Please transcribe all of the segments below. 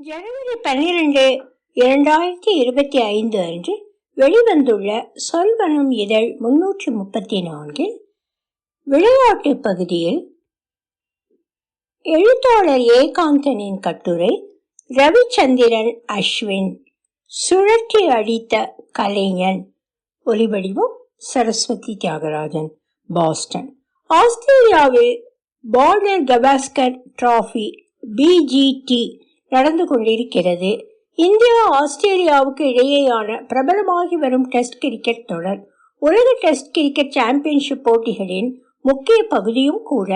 ஜனவரி பன்னிரண்டு இரண்டாயிரத்தி இருபத்தி ஐந்து அன்று வெளிவந்துள்ள சொல்வனம் இதழ் முன்னூற்றி முப்பத்தி நான்கில் விளையாட்டு பகுதியில் எழுத்தாளர் ஏகாந்தனின் கட்டுரை ரவிச்சந்திரன் அஸ்வின் சுழற்றி அடித்த கலைஞன் ஒலிவடிவம் சரஸ்வதி தியாகராஜன் பாஸ்டன். ஆஸ்திரேலியாவில் பார்டர் கவாஸ்கர் டிராஃபி பிஜிடி நடந்து கொண்டிருக்கிறது. இந்தியா ஆஸ்திரேலியாவுக்கு இடையேயான பிரபலமாகி வரும் டெஸ்ட் கிரிக்கெட் தொடர் உலக டெஸ்ட் கிரிக்கெட் சாம்பியன்ஷிப் போட்டிகளின் முக்கிய பகுதியும் கூட.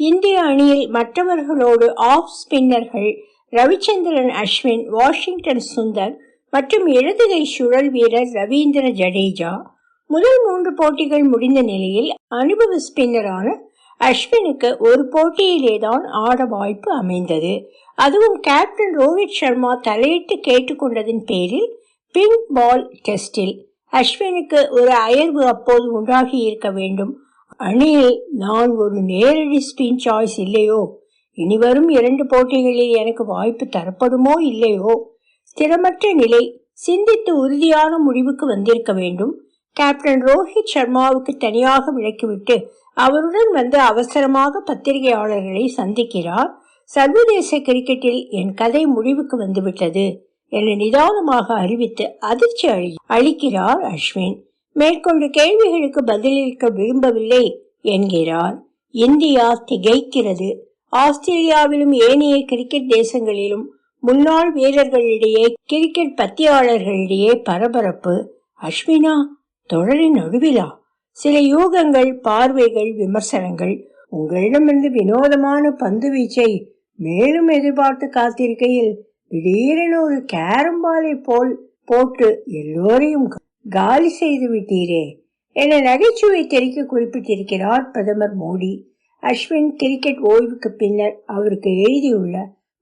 இந்திய அணியில் மற்றவர்களோடு ஆஃப் ஸ்பின்னர்கள் ரவிச்சந்திரன் அஸ்வின் வாஷிங்டன் சுந்தர் மற்றும் இடதுகை சுழல் வீரர் ரவீந்திர ஜடேஜா. முதல் மூன்று போட்டிகள் முடிந்த நிலையில் அனுபவ ஸ்பின்னரான அஸ்வினுக்கு ஒரு போட்டியிலேதான் ஆட வாய்ப்பு அமைந்தது. அதுவும் கேப்டன் ரோஹித் சர்மா தலையிட்டு கேட்டுக்கொண்டதின் பேரில் பிங்க் பால் டெஸ்டில் அஸ்வினுக்கு ஒரு அயர்வு அப்போது உண்டாகி இருக்க வேண்டும். அணியில் நான் ஒரு நேரடி ஸ்பின் சாய்ஸ் இல்லையோ? இனிவரும் இரண்டு போட்டிகளில் எனக்கு வாய்ப்பு தரப்படுமோ இல்லையோ? ஸ்திரமற்ற நிலை சிந்தித்து உறுதியான முடிவுக்கு வந்திருக்க வேண்டும். கேப்டன் ரோஹித் சர்மாவுக்கு தனியாக விளக்கிவிட்டு அவருடன் வந்து அவசரமாக பத்திரிகையாளர்களை சந்திக்கிறார். சர்வதேச கிரிக்கெட்டில் என் கதை முடிவுக்கு வந்துவிட்டது என நிதானமாக அறிவித்து அதிர்ச்சி அளி அளிக்கிறார் அஸ்வின். மேற்கொண்டு கேள்விகளுக்கு பதிலளிக்க விரும்பவில்லை என்கிறார். இந்தியா திகைக்கிறது. ஆஸ்திரேலியாவிலும் ஏனைய கிரிக்கெட் தேசங்களிலும் முன்னாள் வீரர்களிடையே கிரிக்கெட் பத்தியாளர்களிடையே பரபரப்பு. அஸ்வினா தொடரின் நடுவிலா? சில யூகங்கள் பார்வைகள் விமர்சனங்கள். உங்களிடமிருந்து வினோதமான பந்து வீச்சை மேலும் எதிர்பார்த்து காத்திருக்கையில் திடீரென ஒரு கேரம்பாலை போல் போட்டு எல்லோரையும் காலி செய்து விட்டீரே என நகைச்சுவை தெரிக்க குறிப்பிட்டிருக்கிறார் பிரதமர் மோடி. அஸ்வின் கிரிக்கெட் ஓய்வுக்கு பின்னர் அவருக்கு எழுதியுள்ள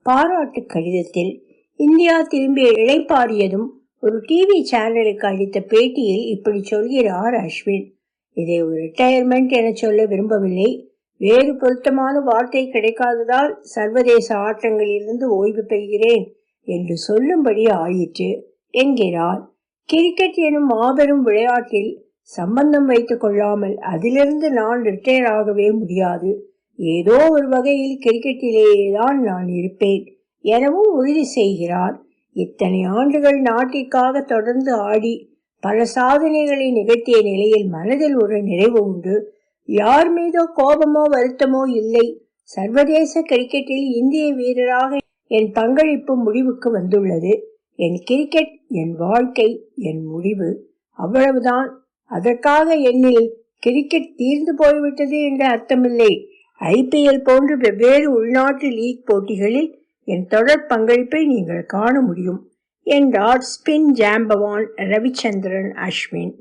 பாராட்டு கடிதத்தில் இந்தியா திரும்பி இழைப்பாரியதும் ஒரு டிவி சேனலுக்கு அளித்த பேட்டியில் இப்படி சொல்கிறார் அஸ்வின். இதை ஒரு ரிட்டையர்மெண்ட் என சொல்ல விரும்பவில்லை. வேறு பொருத்தமான வார்த்தை கிடைக்காததால் சர்வதேச ஆட்டங்களிலிருந்து ஓய்வு பெறுகிறேன் என்று சொல்லும்படி ஆயிற்று. என்கிறார். கிரிக்கெட் எனும் மாபெரும் விளையாட்டில் சம்பந்தம் வைத்துக் கொள்ளாமல் அதிலிருந்து நான் ரிட்டையர் ஆகவே முடியாது. ஏதோ ஒரு வகையில் கிரிக்கெட்டிலேயே தான் நான் இருப்பேன் எனவும் உறுதி செய்கிறார். இத்தனை ஆண்டுகள் நாட்டிற்காக தொடர்ந்து ஆடி பல சாதனைகளை நிகழ்த்திய நிலையில் மனதில் ஒரு நிறைவு உண்டு. யார் மீதோ கோபமோ வருத்தமோ இல்லை. சர்வதேச கிரிக்கெட்டில் இந்திய வீரராக என் பங்களிப்பு முடிவுக்கு வந்துள்ளது. என் கிரிக்கெட் என் வாழ்க்கை என் முடிவு அவ்வளவுதான். அதற்காக என்னில் கிரிக்கெட் தீர்ந்து போய்விட்டது என்று அர்த்தமில்லை. ஐபிஎல் போன்ற வெவ்வேறு உள்நாட்டு லீக் போட்டிகளில் என் தொடர் பங்களிப்பை நீங்கள் காண முடியும். என்றார் ஸ்பின் ஜாம்பவான் ரவிச்சந்திரன் அஸ்வின்.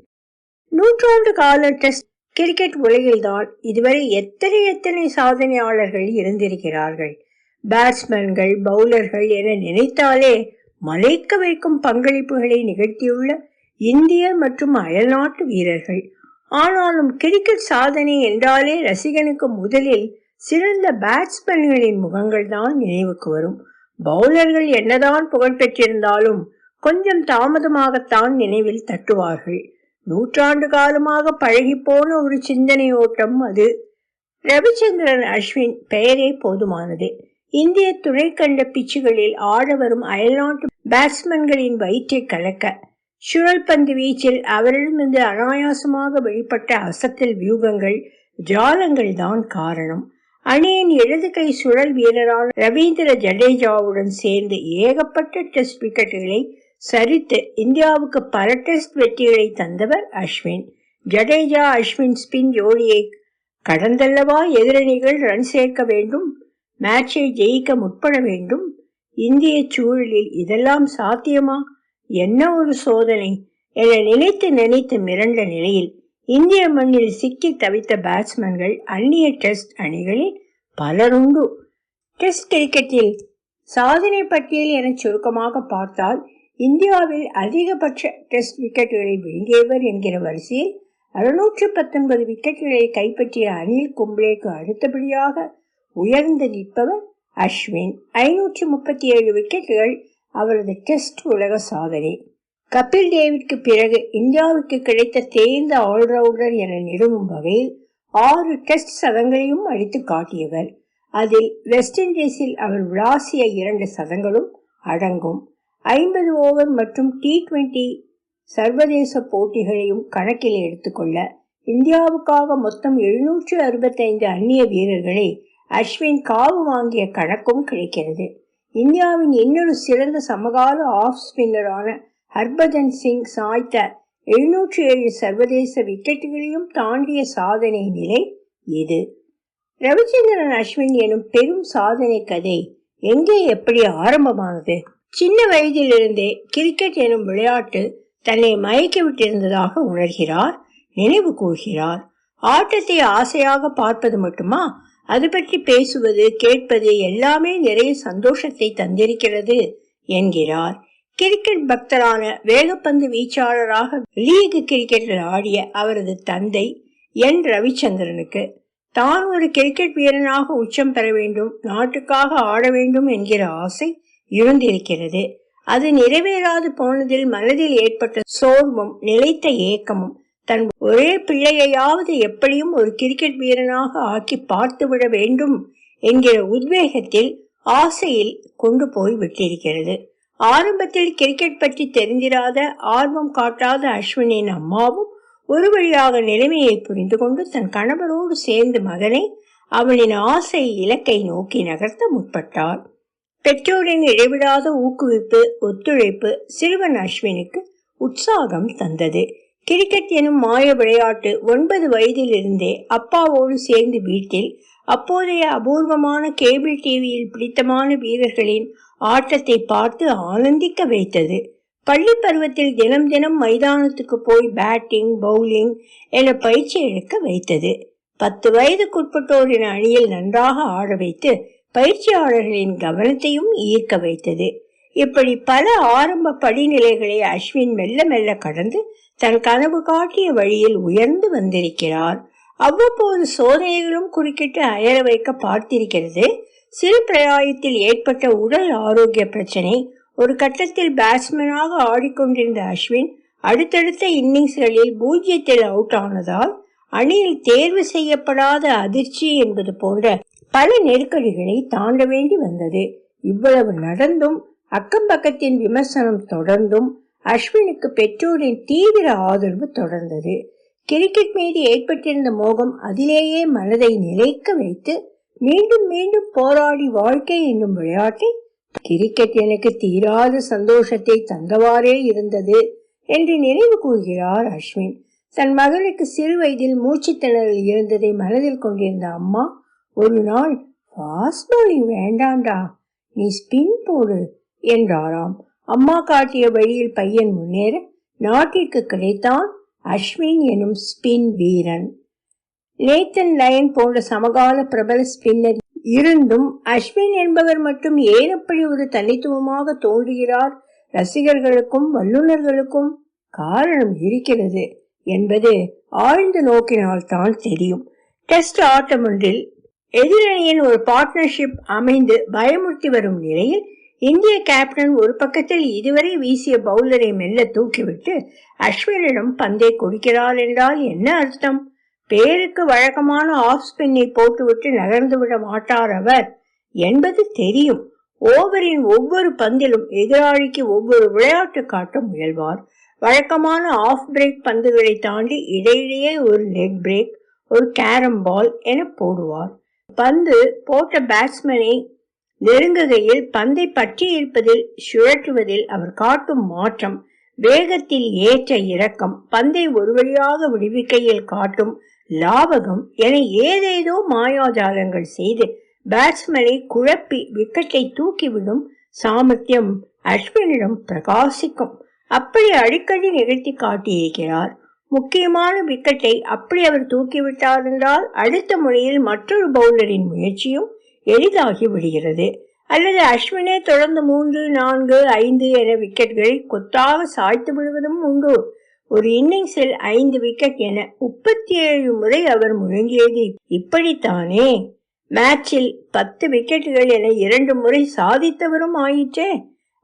நூற்றாண்டு கால டெஸ்ட் கிரிக்கெட் உலகில்தான் இதுவரை எத்தனை எத்தனை சாதனையாளர்கள் இருந்திருக்கிறார்கள்? பேட்ஸ்மேன்கள் பவுலர்கள் என நினைத்தாலே மலைக்க வைக்கும் பங்களிப்புகளை நிகழ்த்தியுள்ள இந்திய மற்றும் அயல்நாட்டு வீரர்கள். ஆனாலும் கிரிக்கெட் சாதனை என்றாலே ரசிகனுக்கு முதலில் சிறந்த பேட்ஸ்மேன்களின் முகங்கள் தான் நினைவுக்கு வரும். பவுலர்கள் என்னதான் புகழ் பெற்றிருந்தாலும் கொஞ்சம் தாமதமாகத்தான் நினைவில் தட்டுவார்கள். நூற்றாண்டு காலமாக பழகிப்போன ஒரு சிந்தனை ஓட்டம் அது. ரவிச்சந்திரன் அஸ்வின் பெயரே போதுமானது. இந்திய துணைக்கண்ட கண்ட பிச்சுகளில் ஆட வரும் அயல்நாட்டு பேட்ஸ்மேன்களின் வயிற்றை கலக்க சுழல் பந்து வீச்சில் அவரிடமிருந்து அனாயாசமாக வெளிப்பட்ட அசத்தல் வியூகங்கள் ஜாலங்கள் தான் காரணம். அணியின் இடது கை சுழல் வீரரான ரவீந்திர ஜடேஜாவுடன் சேர்ந்து ஏகப்பட்ட டெஸ்ட் விக்கெட்டுகளை சரித்து இந்தியாவுக்கு பல டெஸ்ட் வெற்றிகளை தந்தவர் அஸ்வின். ஜடேஜா அஸ்வின் ஸ்பின் ஜோடியை கடந்தல்லவா எதிரணிகள் ரன் சேர்க்க வேண்டும் மேட்சை ஜெயிக்க முற்பட வேண்டும். இந்திய சூழலில் இதெல்லாம் சாத்தியமா? என்ன ஒரு சோதனை? என நினைத்து நினைத்து மிரண்ட நிலையில் இந்திய மண்ணில் சிக்கி தவித்த பேட்ஸ்மேன்கள் அந்நிய டெஸ்ட் அணிகளில் பலருண்டு. டெஸ்ட் கிரிக்கெட்டில் சாதனை பட்டியல் என சுருக்கமாக பார்த்தால் இந்தியாவில் அதிகபட்ச டெஸ்ட் விக்கெட்டுகளை விழுங்கியவர் என்கிற வரிசையில் அறுநூற்று பத்தொன்பது விக்கெட்டுகளை கைப்பற்றிய அனில் கும்ப்ளேக்கு அடுத்தபடியாக உயர்ந்து நிற்பவர் அஸ்வின். ஐநூற்றி முப்பத்தி ஏழு விக்கெட்டுகள் அவரது டெஸ்ட் உலக சாதனை. கபில் தேவிற்கு பிறகு இந்தியாவுக்கு கிடைத்த தேர்ந்த ஆல்ரவுண்டர் என நிறுவும் வகையில் ஆறு டெஸ்ட் சதங்களையும் அடித்து காட்டியவர். அதில் வெஸ்ட் இண்டீஸில் அவர் விளாசிய இரண்டு சதங்களும் அடங்கும். ஐம்பது ஓவர் மற்றும் டி டுவெண்டி சர்வதேச போட்டிகளையும் கணக்கில் எடுத்துக்கொள்ள இந்தியாவுக்காக மொத்தம் எழுநூற்று அறுபத்தைந்து அந்நிய வீரர்களை அஸ்வின் காவு வாங்கிய கணக்கும் கிடைக்கிறது. இந்தியாவின் இன்னொரு சிறந்த சமகால ஆஃப் ஸ்பின்னரான ஹர்பஜன் சிங் சாய்த்த எழுநூற்றி ஏழு சர்வதேச விக்கெட்டுகளையும் தாண்டிய சாதனை நிலை இது. ரவிச்சந்திரன் அஸ்வின் எனும் பெரும் சாதனை கதை எங்கே எப்படி ஆரம்பமானது? சின்ன வயதிலிருந்தே கிரிக்கெட் எனும் விளையாட்டு தன்னை மயக்கி விட்டிருந்ததாக உணர்கிறார் நினைவு கூறுகிறார் ஆட்டத்தை ஆசையாக பார்ப்பது மட்டுமா? அது பற்றி பேசுவது கேட்பது எல்லாமே நிறைய சந்தோஷத்தை தந்திருக்கிறது என்கிறார். கிரிக்கெட் பக்தரான வேகப்பந்து வீச்சாளராக லீக் கிரிக்கெட்டில் ஆடிய அவரது தந்தை என். ரவிச்சந்திரனுக்கு தான் ஒரு கிரிக்கெட் வீரனாக உச்சம் பெற வேண்டும் நாட்டுக்காக ஆட வேண்டும் என்கிற ஆசை இருந்திருக்கிறது அது நிறைவேறாது போனதில் மனதில் ஏற்பட்ட சோர்வும் நிலைத்த ஏக்கமும் தன் ஒரே பிள்ளையையாவது எப்படியும் ஒரு கிரிக்கெட் வீரனாக ஆக்கி பார்த்துவிட வேண்டும் என்கிற உத்வேகத்தில் ஆசையில் கொண்டு போய் விட்டிருக்கிறது. ஆரம்பத்தில் கிரிக்கெட் பற்றி தெரிந்திராத ஆர்வம் காட்டாத அஸ்வினின் அம்மாவும் ஒரு வழியாக நிலைமையை புரிந்து கொண்டு தன் கணவரோடு சேர்ந்து மகனை அவளின் ஆசை இலக்கை நோக்கி நகர்த்த முற்பட்டார். பெற்றோரின் இடைவிடாத ஊக்குவிப்பு ஒத்துழைப்பு சிறுவன் அஸ்வினுக்கு உற்சாகம் தந்தது. கிரிக்கெட் எனும் மாய விளையாட்டு ஒன்பது வயதிலிருந்தே அப்பாவோடு சேர்ந்து வீட்டில் அப்போதைய அபூர்வமான கேபிள் டிவியில் பிடித்தமான வீரர்களின் ஆட்டத்தை பார்த்து ஆனந்திக்க வைத்தது. பள்ளி பருவத்தில் தினம் தினம் மைதானத்துக்கு போய் பேட்டிங் பவுலிங் என பயிற்சி எடுக்க வைத்தது. பத்து வயதுக்குட்பட்டோரின் அணியில் நன்றாக ஆட வைத்து பயிற்சியாளர்களின் கவனத்தையும் ஈர்க்க வைத்தது. இப்படி பல ஆரம்ப படிநிலைகளை அஸ்வின் மெல்ல மெல்ல கடந்து தன் கனவு காட்டிய வழியில் உயர்ந்து வந்திருக்கிறார். அவ்வப்போது சோதனைகளும் குறுக்கிட்டு அயர வைக்க பார்த்திருக்கிறது. சிறு பிரயாயத்தில் ஏற்பட்ட உடல் ஆரோக்கிய பிரச்சனை ஒரு கட்டத்தில் பேட்ஸ்மேனாக ஆடிக்கொண்டிருந்த அஸ்வின் அடுத்தடுத்த இன்னிங்ஸ்களில் பூஜ்ஜியத்தில் அவுட் ஆனதால் அணியில் தேர்வு செய்யப்படாத அதிர்ச்சி என்பது போன்ற பல நெருக்கடிகளை தாண்ட வேண்டி வந்தது. இவ்வளவு நடந்தும் அக்கம் பக்கத்தின் விமர்சனம் தொடர்ந்தும் அஸ்வினுக்கு பெற்றோரின் தீவிர ஆதரவு தொடர்ந்தது. கிரிக்கெட் மீது ஏற்பட்டிருந்த மோகம் அதிலேயே மனதை நிலைக்க வைத்து மீண்டும் மீண்டும் போராடி வாழ்க்கை என்னும் விளையாட்டை கிரிக்கெட் எனக்கு தீராத சந்தோஷத்தை தந்தவாறே இருந்தது என்று நினைவு கூறுகிறார் அஸ்வின். தன் மகளுக்கு சிறு வயதில் மூச்சுத்திணறல் இருந்ததை மனதில் கொண்டிருந்த அம்மா ஒரு நாள் ஃபாஸ்ட் பவுலிங் வேண்டாண்டா நீ ஸ்பின் போடு என்றாராம். அம்மா காட்டிய வழியில் பையன் முன்னேற நாட்டிற்கு கிடைத்தான் அஸ்வின் எனும் ஸ்பின் வீரன். நேத்தன் லயன் போன்ற சமகால பிரபல ஸ்பின்னர் இருந்தும் அஸ்வின் என்பவர் மட்டும் ஏன் அப்படி ஒரு தனித்துவமாக தோன்றுகிறார்? ரசிகர்களுக்கும் வல்லுநர்களுக்கும் காரணம் இருக்கிறது என்பது ஆழ்ந்து நோக்கினால் தான் தெரியும். டெஸ்ட் ஆட்டம் ஒன்றில் எதிரணியின் ஒரு பார்ட்னர்ஷிப் அமைந்து பயமுறுத்தி வரும் நிலையில் இந்திய கேப்டன் ஒரு பக்கத்தில் இதுவரை வீசிய பவுலரை மெல்ல தூக்கிவிட்டு அஸ்வினிடம் பந்தை கொடுக்கிறார் என்றால் என்ன அர்த்தம்? பேருக்கு வழக்கமான ஆஃப் ஸ்பின்னை போட்டுவிட்டு நகர்ந்து விட மாட்டார் அவர். என்பது தெரியும். ஓவரின் ஒவ்வொரு பந்திலும் எதிராளிக்கு ஒவ்வொரு விளையாட்டு காட்ட முயல்வார். வழக்கமான ஆஃப் பிரேக் பந்துகளை தாண்டி இடையிடையே ஒரு லெக் பிரேக் ஒரு கேரம் பால் என போடுவார். பந்து போட்ட பேட்ஸ்மேனை நெருங்குகையில் பந்தை பற்றி இருப்பதில் சுழற்றுவதில் அவர் காட்டும் மாற்றம் வேகத்தில் ஏற்ற இறக்கம் பந்தை ஒரு வழியாக விடுவிக்கையில் காட்டும் லாபகம் என ஏதேதோ மாயாஜாலங்கள் செய்து பேட்ஸ்மேனை குழப்பி விக்கெட்டை தூக்கிவிடும் சாமர்த்தியம் அஸ்வினிடம் பிரகாசிக்கும். அப்படி அடிக்கடி நிகழ்த்தி காட்டியிருக்கிறார். முக்கியமான விக்கெட்டை அப்படி அவர் தூக்கிவிட்டாரென்றால் அடுத்த முறையில் மற்றொரு பவுலரின் முயற்சியும் எளிதாகி விடுகிறது. அல்லது அஸ்வினே தொடர்ந்து மூன்று நான்கு ஐந்து என விக்கெட்களை கொத்தாக சாய்த்து விடுவதும் உண்டு. ஒரு இன்னிங்ஸில் ஐந்து விக்கெட் என முப்பத்தி ஏழு முறை அவர் முழங்கியது இப்படித்தானே? மேட்சில் பத்து விக்கெட்டுகள் என இரண்டு முறை சாதித்தவரும் ஆயிற்றே.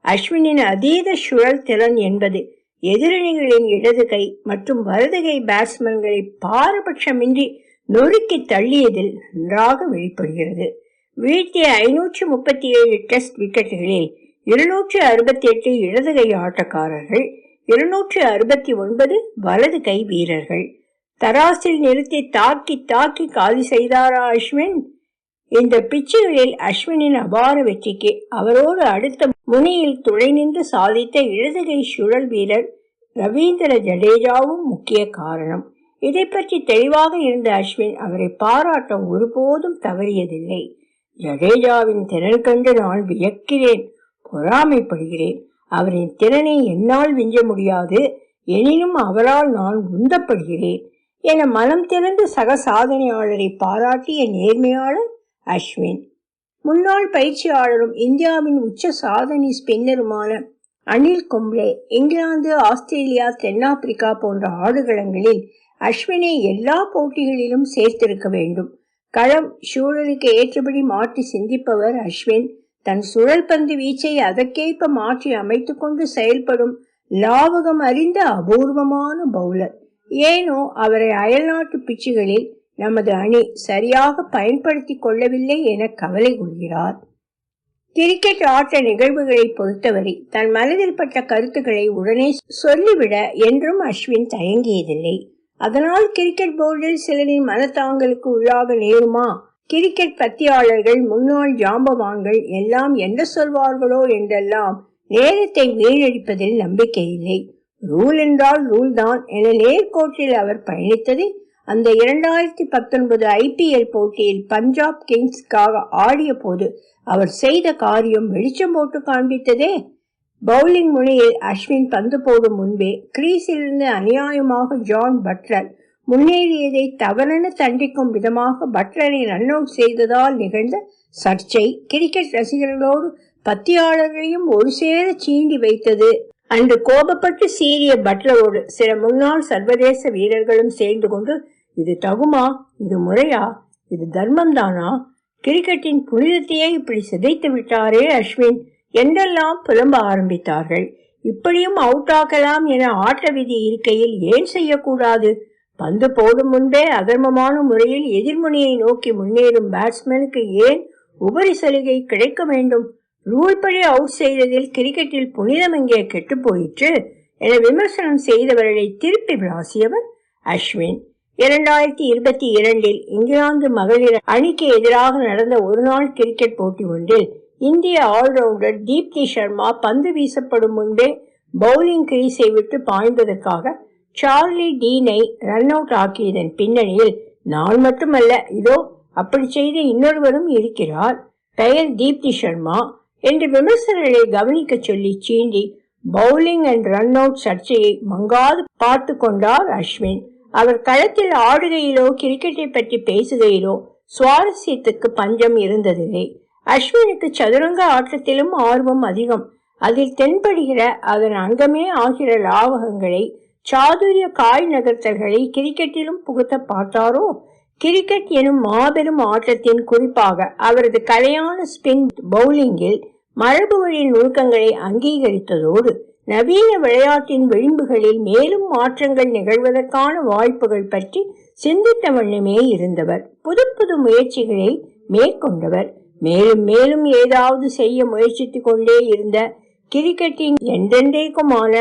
அஸ்வினின் அதீத சுழல் திறன் என்பது எதிரணிகளின் இடது கை மற்றும் வலதுகை பேட்ஸ்மேன்களை பாரபட்சமின்றி நொறுக்கி தள்ளியதில் நன்றாக வெளிப்படுகிறது. வீழ்த்திய ஐநூற்று முப்பத்தி ஏழு டெஸ்ட் விக்கெட்டுகளில் இருநூற்று அறுபத்தி எட்டு இடது கை ஆட்டக்காரர்கள் இருநூற்று அறுபத்தி ஒன்பது வலது கை வீரர்கள். தராசில் நிறுத்தி தாக்கி தாக்கி காலி செய்தாரா அஸ்வின்? இந்த பிச்சுகளில் அஸ்வினின் அபார வெற்றிக்கு அவரோடு அடுத்த முனையில் துணை நின்று சாதித்த இடதுகை சுழல் வீரர் ரவீந்திர ஜடேஜாவும் முக்கிய காரணம். இதை பற்றி தெளிவாக இருந்த அஸ்வின் அவரை பாராட்ட ஒருபோதும் தவறியதில்லை. ஜடேஜாவின் திறன் கண்டு நான் வியக்கிறேன் பொறாமைப்படுகிறேன். அவரின் திறனை என்னால் விஞ்ச முடியாது எனினும் அவரால் நான் உந்தப்படுகிறேன் என மனம் திறந்து சக சாதனையாளரை பாராட்டிய நேர்மையாளர் அஸ்வின். முன்னாள் பயிற்சியாளரும் இந்தியாவின் உச்ச சாதனை ஸ்பின்னருமான அனில் கும்ப்ளே இங்கிலாந்து ஆஸ்திரேலியா தென்னாப்பிரிக்கா போன்ற ஆடுகளங்களில் அஸ்வினை எல்லா போட்டிகளிலும் சேர்த்திருக்க வேண்டும். களம் சூழலுக்கு ஏற்றபடி மாற்றி சிந்திப்பவர் அஸ்வின். தன் சுழல் பந்து வீச்சை அதற்கேற்ப மாற்றி அமைத்துக் கொண்டு செயல்படும் லாவகம் அறிந்த அபூர்வமான பவுலர். ஏனோ அவரை அயல்நாட்டு பிச்சுகளில் நமது அணி சரியாக பயன்படுத்தி கொள்ளவில்லை என கவலை கொள்கிறார். கிரிக்கெட் ஆட்ட நிகழ்வுகளை பொறுத்தவரை தன் மனதில் பட்ட கருத்துக்களை உடனே சொல்லிவிட என்றும் அஸ்வின் தயங்கியதில்லை. அதனால் கிரிக்கெட் போர்டில் சிலரின் மனத்தாங்களுக்கு உள்ளாக நேருமா? கிரிக்கெட் பத்தியாளர்கள் முன்னாள் ஜாம்பவான்கள் எல்லாம் என்ன சொல்வார்களோ என்றெல்லாம் நேரத்தை வீணடிப்பதில் நம்பிக்கை இல்லை. ரூல் என்றால் ரூல் தான் என நேர்கோட்டில் அவர் பயணித்தது அந்த இரண்டாயிரத்தி பத்தொன்பது ஐபிஎல் போட்டியில் பஞ்சாப் கிங்ஸ்க்காக ஆடிய போது அவர் செய்த காரியம் வெளிச்சம் போட்டு காண்பித்ததே. பவுலிங் முனையில் அஸ்வின் பந்து போடும் முன்பே கிரீஸிலிருந்து அநியாயமாக ஜான் பட்லர் முன்னேறியதை தவறென தண்டிக்கும் விதமாக பட்லரை ரன் அவுட் செய்ததால் நிகழ்ந்த சர்ச்சை. கிரிக்கெட் ரசிகர்களோடு பத்தியாளர்களையும் ஒரு சேர சீண்டி வைத்தது அன்று கோபப்பட்டு சீரிய பட்லரோடு சில முன்னாள் சர்வதேச வீரர்களும் சேர்ந்து கொண்டு இது தகுமா? இது முறையா? இது தர்மம் தானா கிரிக்கெட்டின் புனிதத்தையே இப்படி சிதைத்து விட்டாரே அஸ்வின் என்றெல்லாம் புலம்ப ஆரம்பித்தார்கள். இப்படியும் அவுட் ஆக்கலாம் என ஆட்ட விதி இருக்கையில் ஏன் செய்யக்கூடாது? பந்து போடும் முன்பே அதர்மமான முறையில் எதிர்முனையை நோக்கி முன்னேறும் பேட்ஸ்மேனுக்கு ஏன் உபரி சலுகை கிடைக்க வேண்டும்? ரூல் படி அவுட் செய்ததில் கிரிக்கெட்டில் புனிதம் இங்கே கெட்டு போயிற்று? என விமர்சனம் செய்தவர்களை திருப்பி விளாசியவர் அஸ்வின். இரண்டாயிரத்தி இருபத்தி இரண்டில் இங்கிலாந்து மகளிர் அணிக்கு எதிராக நடந்த ஒருநாள் கிரிக்கெட் போட்டி ஒன்றில் இந்திய ஆல்ரவுண்டர் தீப்தி சர்மா பந்து வீசப்படும் முன்பே பவுலிங் கிரீஸை விட்டு பாய்ந்ததற்காக சார்லி டீனை ரன் அவுட் ஆக்கியதன் பின்னணியில் நான் மட்டுமல்ல இதோ அப்படி செய்த இன்னொருவரும் இருக்கிறார். பெயர் தீப்தி சர்மா. என்று விமர்சனங்களை கவனிக்க சொல்லி சீண்டி பவுலிங் அண்ட் ரன் அவுட் சர்ச்சையை மங்காது பார்த்து கொண்டார் அஸ்வின். அவர் களத்தில் ஆடுகையிலோ கிரிக்கெட்டை பற்றி பேசுகையிலோ சுவாரஸ்யத்துக்கு பஞ்சம் இருந்ததில்லை. அஸ்வினுக்கு சதுரங்க ஆட்டத்திலும் ஆர்வம் அதிகம். அதில் தென்படுகிற அதன் அங்கமே ஆகிற லாவகங்களை சாதுரிய காய் நகர்த்தல்களை கிரிக்கெட்டிலும் புகுத்த பார்த்தாரோ? கிரிக்கெட் எனும் மாபெரும் ஆட்டத்தின் குறிப்பாக அவரது கலையான ஸ்பின் பவுலிங்கில் மரபு வழி நுணுக்கங்களை அங்கீகரித்ததோடு நவீன விளையாட்டின் விளிம்புகளில் மேலும் மாற்றங்கள் நிகழ்வதற்கான வாய்ப்புகள் பற்றி சிந்தித்த வண்ணமே இருந்தவர். புது புது முயற்சிகளை மேற்கொண்டவர். மேலும் மேலும் ஏதாவது செய்ய முயற்சித்துக் கொண்டே இருந்த கிரிக்கெட்டின் என்றென்றைக்குமான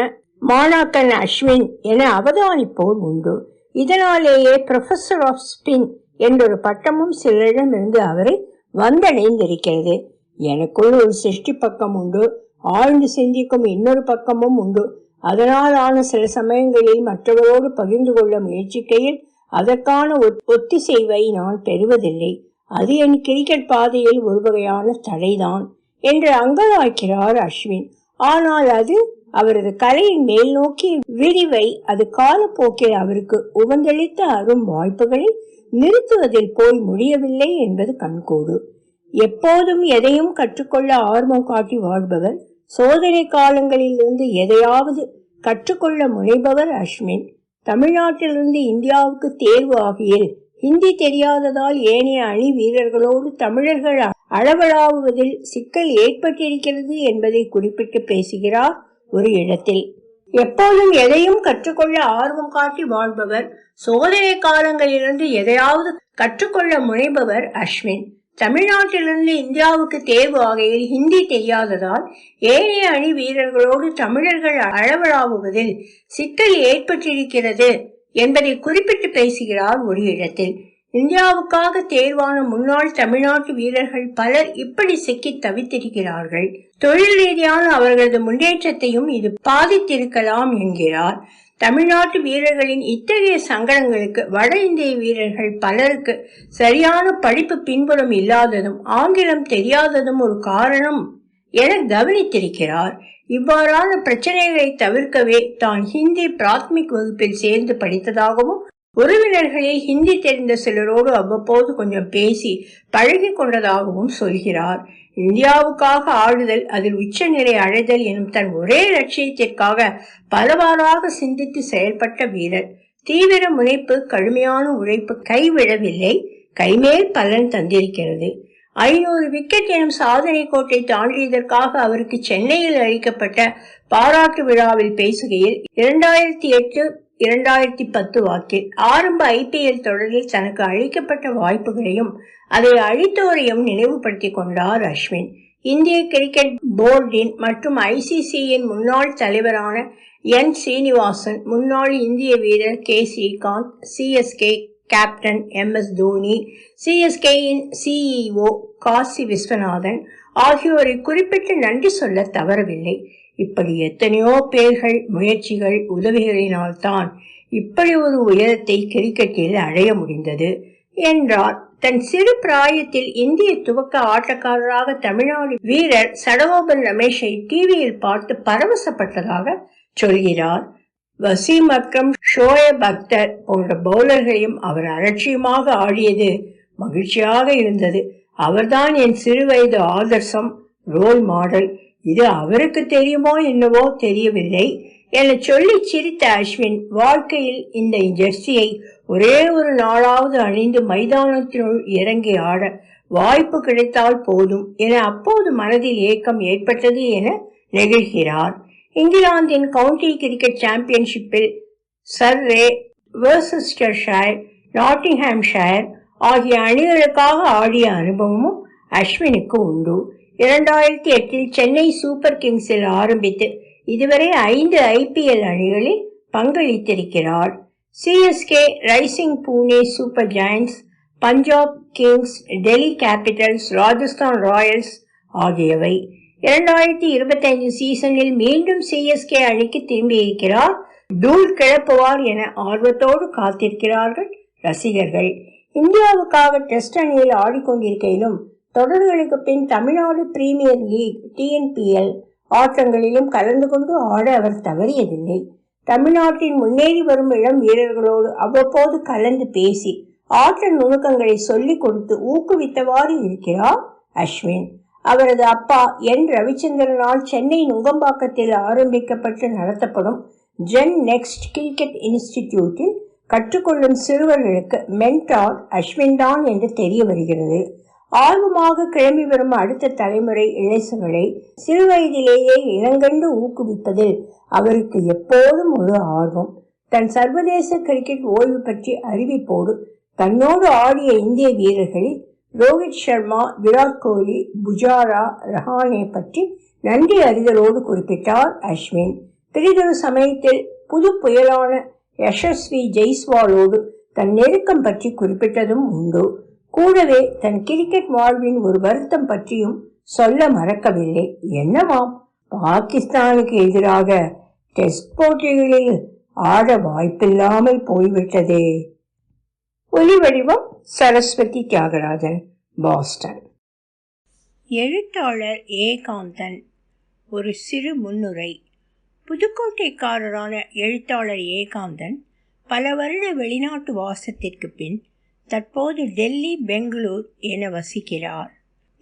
மாணாக்கன் அஸ்வின் என அவதானிப்போர் உண்டு. இதனாலேயே ப்ரொஃபஸர் ஆஃப் ஸ்பின் என்றொரு பட்டமும் சிலரிடமிருந்து அவரை வந்தடைந்திருக்கிறது. எனக்குள் ஒரு சிருஷ்டி பக்கம் உண்டு. ஆழ்ந்து சிந்திக்கும் இன்னொரு பக்கமும் உண்டு. அதனால் ஆன சில சமயங்களில் மற்றவரோடு பகிர்ந்து கொள்ள முயற்சிக்கையில் அதற்கான ஒத்திசைவை நான் பெறுவதில்லை. அது என் கிரிக்கெட் பாதையில் ஒரு வகையான தடைதான் என்று அங்கலாய்க்கிறார் அஸ்வின். ஆனால் அது அவரது கலையின் மேல் நோக்கி விரிவை அது காலப்போக்கில் அவருக்கு உவந்தளித்த அரும் வாய்ப்புகளை நிறுத்துவதில் போய் முடியவில்லை என்பது கண்கூடு. எப்போதும் எதையும் கற்றுக்கொள்ள ஆர்வம் காட்டி வாழ்பவர் சோதனை காலங்களிலிருந்து எதையாவது கற்றுக்கொள்ள முனைபவர் அஸ்மின். தமிழ்நாட்டிலிருந்து இந்தியாவுக்கு தேர்வு ஆகியில் ஹிந்தி தெரியாததால் ஏனைய அணி வீரர்களோடு தமிழர்கள் அளவலாவுவதில் சிக்கல் ஏற்பட்டிருக்கிறது என்பதை குறிப்பிட்டு பேசுகிறார் ஒரு இடத்தில் எப்போதும் எதையும் கற்றுக்கொள்ள ஆர்வம் காட்டி வாழ்பவர் சோதனை காலங்களிலிருந்து எதையாவது கற்றுக்கொள்ள முனைபவர் அஸ்வின். தமிழ்நாட்டிலிருந்து இந்தியாவுக்கு தேர்வு ஆகையில் ஹிந்தி தெரியாததால் ஏனைய அணி வீரர்களோடு தமிழர்கள் அளவலாவுவதில் சிக்கல் ஏற்பட்டிருக்கிறது என்பதை குறிப்பிட்டு பேசுகிறார் ஒரு இடத்தில் இந்தியாவுக்காக தேர்வான முன்னாள் தமிழ்நாட்டு வீரர்கள் பலர் இப்படி சிக்கி தவித்திருக்கிறார்கள். தொழில் ரீதியான அவர்களது முன்னேற்றத்தையும் இது பாதித்திருக்கலாம் என்கிறார். தமிழ்நாட்டு வீரர்களின் இத்தகைய சங்கடங்களுக்கு வட இந்திய வீரர்கள் பலருக்கு சரியான படிப்பு பின்புறம் இல்லாததும் ஆங்கிலம் தெரியாததும் ஒரு காரணம் என கவனித்திருக்கிறார். இவ்வாறான பிரச்சனைகளை தவிர்க்கவே தான் ஹிந்தி பிராத்மிக் வகுப்பில் சேர்ந்து படித்ததாகவும் உறவினர்களில் ஹிந்தி தெரிந்த சிலரோடு அவ்வப்போது கொஞ்சம் பேசி பழகி கொண்டதாகவும் சொல்கிறார். இந்தியாவுக்காக ஆடுதல் அதில் உச்சநிலை அடைதல் எனும் தன் ஒரே லட்சியத்திற்காக பலவாறாக சிந்தித்து செயல்பட்ட வீரர். தீவிர முனைப்பு கடுமையான உழைப்பு கைவிடவில்லை. கைமேல் பலன் தந்திருக்கிறது. ஐநூறு விக்கெட் எனும் சாதனை கோட்டை தாண்டியதற்காக அவருக்கு சென்னையில் அளிக்கப்பட்ட பாராட்டு விழாவில் பேசுகையில் இரண்டாயிரத்தி எட்டு இரண்டாயிரத்தி பத்து வாக்கில் ஆரம்ப ஐபிஎல் தொடரில் தனக்கு அளிக்கப்பட்ட வாய்ப்புகளையும் அதை அளித்தோரையும் நினைவுபடுத்திக் கொண்டார் அஸ்வின். இந்திய கிரிக்கெட் போர்டின் மற்றும் ஐசிசியின் முன்னாள் தலைவரான என் சீனிவாசன் முன்னாள் இந்திய வீரர் K. Srikanth CSK captain M. S. Dhoni சிஎஸ்கேயின் CEO Kasi Viswanathan ஆகியோரை குறிப்பிட்டு நன்றி சொல்ல தவறவில்லை. இப்படி எத்தனையோ பேர்கள் முயற்சிகள் உதவிகளினால் தான் இப்படி ஒரு உயரத்தை கிரிக்கெட்டில் அடைய முடிந்தது. என்றார். தன் சிறு பிராயத்தில் இந்திய துவக்க ஆட்டக்காரராக தமிழ்நாடு வீரர் சடகோபன் ரமேஷை டிவியில் பார்த்து பரவசப்பட்டதாக சொல்கிறார். வசீம் அக்ரம் ஷோயப் அக்தர் போன்ற பவுலர்களையும் அவர் அலட்சியமாக ஆடியது மகிழ்ச்சியாக இருந்தது. அவர்தான் என் சிறுவயது ஆதர்சம் ரோல் மாடல் இது அவருக்கு தெரியுமோ என்னவோ தெரியவில்லை என சொல்லி சிரித்த அஸ்வின் வாழ்க்கையில் இந்த ஜெர்சியை ஒரே ஒரு நாளாவது அணிந்து மைதானத்தினுள் இறங்கி ஆட வாய்ப்பு கிடைத்தால் போதும் என அப்போது மனதில் ஏக்கம் ஏற்பட்டது என நெகிழ்கிறார். இங்கிலாந்தின் கவுண்டி கிரிக்கெட் சாம்பியன்ஷிப்பில் சர்ரே வேர்சஸ்டர்ஷயர் நாட்டிங்ஹாம்ஷயர் ஆகிய அணிகளுக்காக ஆடிய அனுபவமும் அஸ்வினுக்கு உண்டு. இரண்டாயிரத்தி எட்டில் சென்னை சூப்பர் கிங்ஸில் ஆரம்பித்து இதுவரை ஐந்து ஐபிஎல் அணிகளில் பங்களித்திருக்கிறார் CSK Rising Pune Super Giants Punjab Kings Delhi Capitals Rajasthan Royals ஆகியவை. இரண்டாயிரத்தி இருபத்தைந்து சீசனில் மீண்டும் சிஎஸ்கே அணிக்கு திரும்பியிருக்கிறார். டூல் கிளப்புவார் என ஆர்வத்தோடு காத்திருக்கிறார்கள் ரசிகர்கள். இந்தியாவுக்காக டெஸ்ட் அணியில் ஆடிக்கொண்டிருக்கையிலும் தொடர்களுக்கு பின் தமிழ்நாடு பிரீமியர் லீக் டிஎன்பிஎல் ஆட்டங்களிலும் கலந்து கொண்டு ஆட அவர் தவறியதில்லை. தமிழ்நாட்டின் முன்னேறி வரும் இளம் வீரர்களோடு அவ்வப்போது கலந்து பேசி ஆட்ட நுணுக்கங்களை சொல்லிக் கொடுத்து ஊக்குவித்தவாறு இருக்கிறார் அஸ்வின். அவரது அப்பா என். ரவிச்சந்திரனால் சென்னை நுங்கம்பாக்கத்தில் ஆரம்பிக்கப்பட்டு நடத்தப்படும் ஜென் நெக்ஸ்ட் கிரிக்கெட் இன்ஸ்டிடியூட்டில் கற்றுக்கொள்ளும் சிறுவர்களுக்கு மென்டார் அஸ்வின் தான் என்று தெரிய வருகிறது. ஆர்வமாக கிளம்பி வரும் அடுத்த தலைமுறை இளைஞர்களை சிறுவயதிலேயே இளங்கண்டு ஊக்குவிப்பதில் அவருக்கு எப்போதும் ஒரு ஆர்வம். தன் சர்வதேச கிரிக்கெட் ஓய்வு பற்றி அறிவிப்போடு தன்னோடு ஆடிய இந்திய வீரர்களில் ரோஹித் சர்மா விராட் கோலி புஜாரா ரஹானே பற்றி நன்றி அறிதலோடு குறிப்பிட்டார் அஸ்வின். பிரிதொரு சமயத்தில் புது புயலான யசஸ்வி ஜெய்ஸ்வாலோடு தன் நெருக்கம் பற்றி குறிப்பிட்டதும் உண்டு. கூடவே தன் கிரிக்கெட் வாழ்வின் ஒரு வருத்தம் பற்றியும் சொல்ல மறக்கவில்லை. என்னவாம் பாகிஸ்தானுக்கு எதிராக டெஸ்ட் போட்டிகளில் ஆட வாய்ப்பில்லாமல் போய்விட்டதே. ஒலி வடிவம் சரஸ்வதி தியாகராஜன் பாஸ்டன். எழுத்தாளர் ஏகாந்தன் ஒரு சிறு முன்னுரை. புதுக்கோட்டைக்காரரான எழுத்தாளர் ஏகாந்தன் பல வருட வெளிநாட்டு வாசத்திற்கு பின் தற்போது டெல்லி பெங்களூர் என வசிக்கிறார்.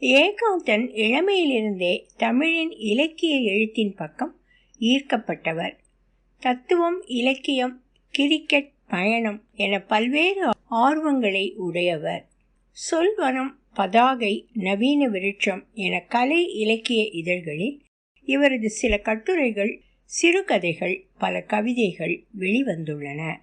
ஏகாந்தன் இளமையிலிருந்தே தமிழின் இலக்கிய எழுத்தின் பக்கம் ஈர்க்கப்பட்டவர். தத்துவம் இலக்கியம் கிரிக்கெட் பயணம் என பல்வேறு ஆர்வங்களை உடையவர். சொல்வனம் பதாகை நவீன விருட்சம் என கலை இலக்கிய இதழ்களில் இவரது சில கட்டுரைகள் சிறுகதைகள் பல கவிதைகள் வெளிவந்துள்ளன.